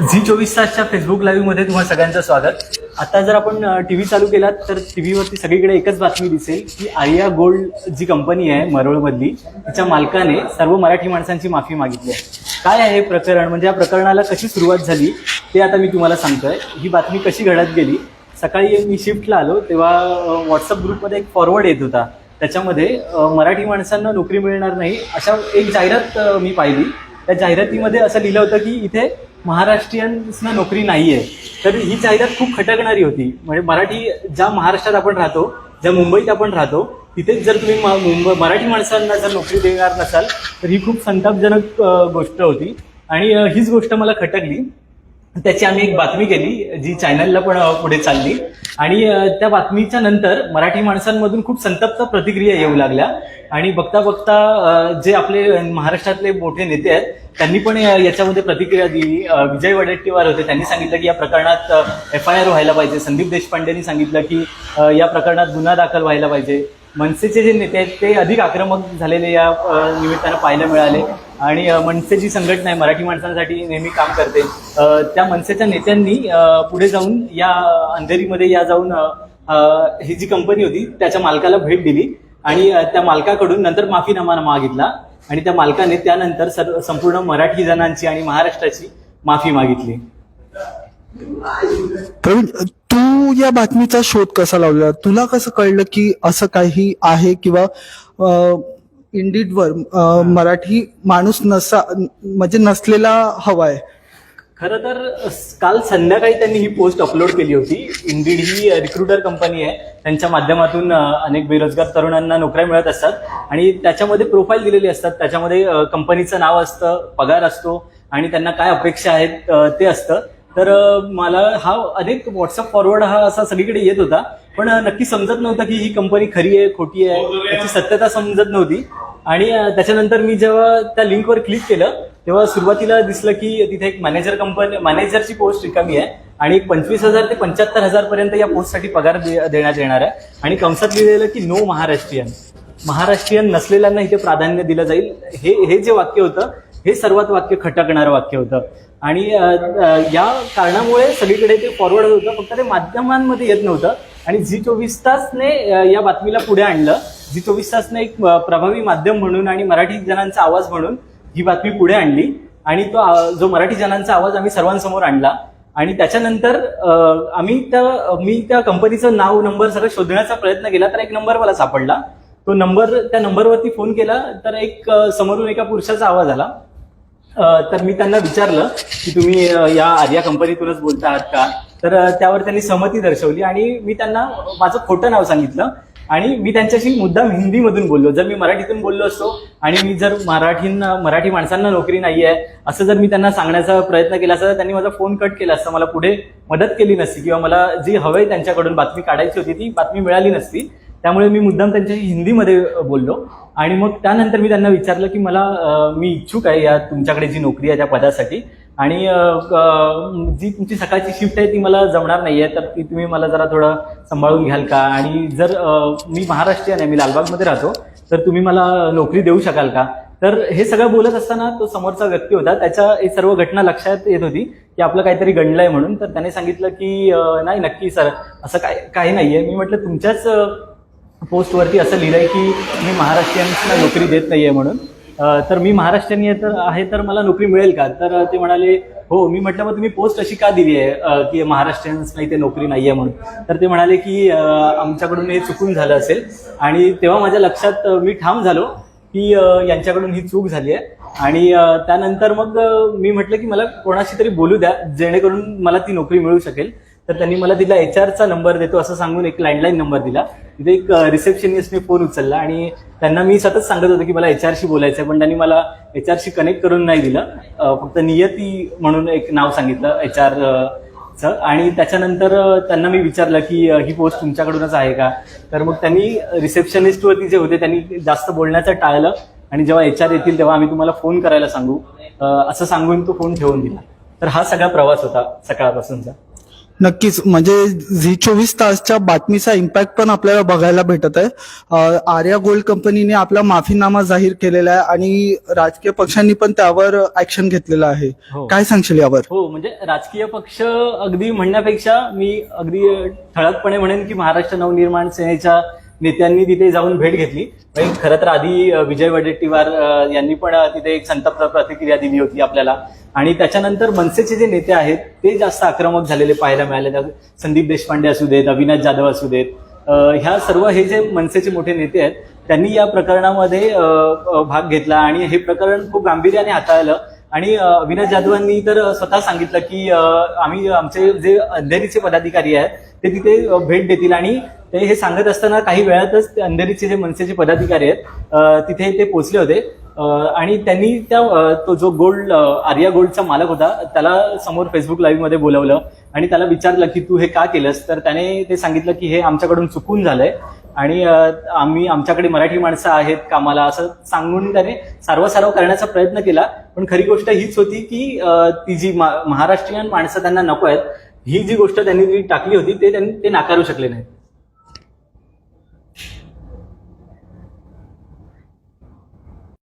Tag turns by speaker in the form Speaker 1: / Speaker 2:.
Speaker 1: Zee चोवीस तासच्या Facebook लाईव्हमध्ये तुम्हाला सगळ्यांचं स्वागत. आता जर आपण टीव्ही चालू केलात तर टीव्हीवरती सगळीकडे एकच बातमी दिसेल की आर्या गोल्ड जी कंपनी आहे मरोळमधली तिच्या मालकाने सर्व मराठी माणसांची माफी मागितली आहे. काय आहे हे प्रकरण? म्हणजे या प्रकरणाला कशी सुरुवात झाली ते आता मी तुम्हाला सांगतोय. ही बातमी कशी घडत गेली? सकाळी मी शिफ्टला आलो तेव्हा व्हॉट्सअप ग्रुपमध्ये एक फॉरवर्ड येत होता. त्याच्यामध्ये मराठी माणसांना नोकरी मिळणार नाही अशा एक जाहिरात मी पाहिली. त्या जाहिरातीमध्ये असं लिहिलं होतं की इथे महाराष्ट्रीयन्सना नोकरी नाही आहे तर ही जाहिरात खूप खटकणारी होती. म्हणजे मराठी ज्या महाराष्ट्रात आपण राहतो ज्या मुंबईत आपण राहतो तिथेच जर तुम्ही म- मुंबई मराठी माणसांना जर नोकरी देणार नसाल तर ही खूप संतापजनक गोष्ट होती. आणि हीच गोष्ट मला खटकली. त्याची आम्ही एक बातमी केली जी चॅनलला पण पुढे चालली. आणि त्या बातमीच्या नंतर मराठी माणसांमधून खूप संतप्त प्रतिक्रिया येऊ लागल्या. आणि बघता बघता जे आपले महाराष्ट्रातले मोठे नेते आहेत त्यांनी पण याच्यामध्ये प्रतिक्रिया दिली. विजय वडेट्टीवार होते त्यांनी सांगितलं की या प्रकरणात एफ आय आर व्हायला पाहिजे. संदीप देशपांडेंनी सांगितलं की या प्रकरणात गुन्हा दाखल व्हायला पाहिजे. मनसेचे जे नेते आहेत ते अधिक आक्रमक झालेले या निमित्तानं पाहायला मिळाले. आणि मनसेची मनसे जी संघटना आहे मराठी माणसांसाठी नेहमी काम करते. त्या मनसेच्या नेत्यांनी पुढे जाऊन या अंधेरीमध्ये या जाऊन ही जी कंपनी होती त्याच्या मालकाला भेट दिली आणि त्या मालकाकडून नंतर माफीनामा मागितला आणि त्या मालकाने त्यानंतर सर्व संपूर्ण मराठी जणांची आणि महाराष्ट्राची माफी मागितली.
Speaker 2: प्रवीण तू या बातमीचा शोध कसा लावला? तुला कसं कळलं की असं काही आहे किंवा इंडिडवर मराठी माणूस नसा म्हणजे नसलेला हवाय
Speaker 1: खरं तर काल संध्याकाळी त्यांनी ही पोस्ट अपलोड केली होती. इंडिड ही रिक्रुटर कंपनी आहे. त्यांच्या माध्यमातून अनेक बेरोजगार तरुणांना नोकऱ्या मिळत असतात. आणि त्याच्यामध्ये प्रोफाईल दिलेली असतात. त्याच्यामध्ये कंपनीचं नाव असतं पगार असतो आणि त्यांना काय अपेक्षा आहेत ते असतं. तर मला हा अनेक व्हॉट्सअप फॉरवर्ड हा असा सगळीकडे येत होता. पण नक्की समजत नव्हतं की ही कंपनी खरी आहे खोटी आहे. त्याची सत्यता समजत नव्हती. आणि त्याच्यानंतर मी जेव्हा त्या लिंकवर क्लिक केलं तेव्हा सुरुवातीला दिसलं की तिथे एक मॅनेजर कंपनी मॅनेजरची पोस्ट रिकामी आहे आणि पंचवीस हजार ते पंच्याहत्तर हजार पर्यंत या पोस्टसाठी पगार दे- देण्यात येणार आहे. आणि कंसात लिहिलेलं की नो महाराष्ट्रीयन. महाराष्ट्रीयन नसलेल्यांना इथे प्राधान्य दिलं जाईल. हे हे जे वाक्य होतं हे सर्वात वाक्य खटकणारं वाक्य होतं. आणि या कारणामुळे सगळीकडे ते फॉरवर्ड होतं. फक्त ते माध्यमांमध्ये येत नव्हतं. आणि झी चोवीस तासने या बातमीला पुढे आणलं. झी चोवीस तासने एक प्रभावी माध्यम म्हणून आणि मराठी जणांचा आवाज म्हणून ही बातमी पुढे आणली. आणि तो जो मराठी जणांचा आवाज आम्ही सर्वांसमोर आणला. आणि त्याच्यानंतर आम्ही त्या मी त्या कंपनीचं नाव नंबर सगळं शोधण्याचा प्रयत्न केला तर एक नंबर मला सापडला. तो नंबर त्या नंबरवरती फोन केला तर एक समोरून एका पुरुषाचा आवाज आला. तर मी त्यांना विचारलं की तुम्ही या आर्या कंपनीतूनच बोलता आहात का? तर त्यावर त्यांनी सहमती दर्शवली आणि मी त्यांना माझं खोटं नाव सांगितलं आणि मी त्यांच्याशी मुद्दाम हिंदीमधून बोललो. जर मी मराठीतून बोललो असतो आणि मी जर मराठींना मराठी माणसांना नोकरी नाही आहे असं जर मी त्यांना सांगण्याचा प्रयत्न केला असता तर त्यांनी माझा फोन कट केला असता. मला पुढे मदत केली नसती किंवा मला जी हवंय त्यांच्याकडून बातमी काढायची होती ती बातमी मिळाली नसती. त्यामुळे मी मुद्दाम त्यांच्याशी हिंदीमध्ये बोललो. आणि मग त्यानंतर मी त्यांना विचारलं की मला मी इच्छुक आहे या तुमच्याकडे जी नोकरी आहे त्या पदासाठी. आणि जी तुमची सकाळची शिफ्ट आहे ती मला जमणार नाही आहे तर ती तुम्ही मला जरा थोडं सांभाळून घ्याल का? आणि जर मी महाराष्ट्रीयन आहे मी लालबागमध्ये राहतो तर तुम्ही मला नोकरी देऊ शकाल का? तर हे सगळं बोलत असताना तो समोरचा व्यक्ती होता त्याच्या हे सर्व घटना लक्षात येत होती की आपलं काहीतरी घडलंय म्हणून. तर त्याने सांगितलं की नाही नक्की सर असं काय काही नाहीये. मी म्हटलं तुमच्याच पोस्टवरती असं लिहिलं आहे की मी महाराष्ट्रीयन्सना नोकरी देत नाही आहे म्हणून तर मी महाराष्ट्रीयन तर आहे तर मला नोकरी मिळेल का? तर ते म्हणाले हो मी म्हटलं मग तुम्ही पोस्ट अशी का दिली आहे की महाराष्ट्रीयन्सना इथे नोकरी नाही आहे म्हणून? तर ते म्हणाले की आमच्याकडून हे चुकून झालं असेल. आणि तेव्हा माझ्या लक्षात मी ठाम झालो की यांच्याकडून ही चूक झाली आहे. आणि त्यानंतर मग मी म्हटलं की मला कोणाशी तरी बोलू द्या जेणेकरून मला ती नोकरी मिळू शकेल. तर त्यांनी मला तिला एच आरचा नंबर देतो असं सांगून एक लँडलाईन नंबर दिला. तिथे एक रिसेप्शनिस्टने फोन उचलला आणि त्यांना मी सतत सांगत होतो की मला एच आरशी बोलायचं आहे पण त्यांनी मला एच आरशी कनेक्ट करून नाही दिलं. फक्त नियती म्हणून एक नाव सांगितलं एच आर आणि त्याच्यानंतर त्यांना मी विचारलं की ही पोस्ट तुमच्याकडूनच आहे का? तर मग त्यांनी रिसेप्शनिस्टवरती जे होते त्यांनी जास्त बोलण्याचं टाळलं. आणि जेव्हा एच आर येतील तेव्हा आम्ही तुम्हाला फोन करायला सांगू. असं सांगून तो फोन ठेवून दिला. तर हा सगळा प्रवास होता सकाळपासूनचा.
Speaker 2: नक्कीच. म्हणजे झी चोवीस तासच्या बातमीचा इम्पॅक्ट पण आपल्याला बघायला भेटत आहे. आर्या गोल्ड कंपनीने आपला माफीनामा जाहीर केलेला आहे आणि राजकीय पक्षांनी पण त्यावर ऍक्शन घेतलेलं आहे.
Speaker 1: हो.
Speaker 2: काय सांगशील यावर?
Speaker 1: हो म्हणजे राजकीय पक्ष अगदी म्हणण्यापेक्षा मी अगदी ठळकपणे म्हणेन की महाराष्ट्र नवनिर्माण सेनेच्या नेत्यांनी तिथे जाऊन भेट घेतली. खरं तर आधी विजय वडेट्टीवार यांनी पण तिथे एक संतप्त प्रतिक्रिया दिली होती आपल्याला. आणि त्याच्यानंतर मनसेचे जे नेते आहेत ते जास्त आक्रमक झालेले पाहायला मिळाले. संदीप देशपांडे असू देत अविनाश जाधव असू देत ह्या सर्व हे जे मनसेचे मोठे नेते आहेत त्यांनी या प्रकरणामध्ये भाग घेतला. आणि हे प्रकरण खूप गांभीर्याने हाताळलं. आणि विनय जाधवांनी तर स्वतः सांगितलं की आम्ही आमचे जे अंधेरीचे पदाधिकारी आहेत ते तिथे भेट देतील आणि ते हे सांगत असताना काही वेळातच ते अंधेरीचे जे मनसेचे पदाधिकारी आहेत तिथे ते पोहोचले होते. आणि त्यांनी त्या तो जो गोल्ड आर्या गोल्डचा मालक होता त्याला समोर फेसबुक लाईव्हमध्ये बोलवलं. आणि त्याला विचारलं की तू हे का केलंस? तर त्याने ते सांगितलं की हे आमच्याकडून चुकून झालंय. आणि आम्ही आमच्याकडे मराठी माणसं आहेत कामाला असं सांगून त्याने सारवासारव करण्याचा प्रयत्न केला. पण खरी गोष्ट हीच होती की ती जी मा- महाराष्ट्रीयन माणसं त्यांना नको आहेत ही जी गोष्ट त्यांनी जी टाकली होती ते त्यांनी ते नाकारू शकले नाहीत.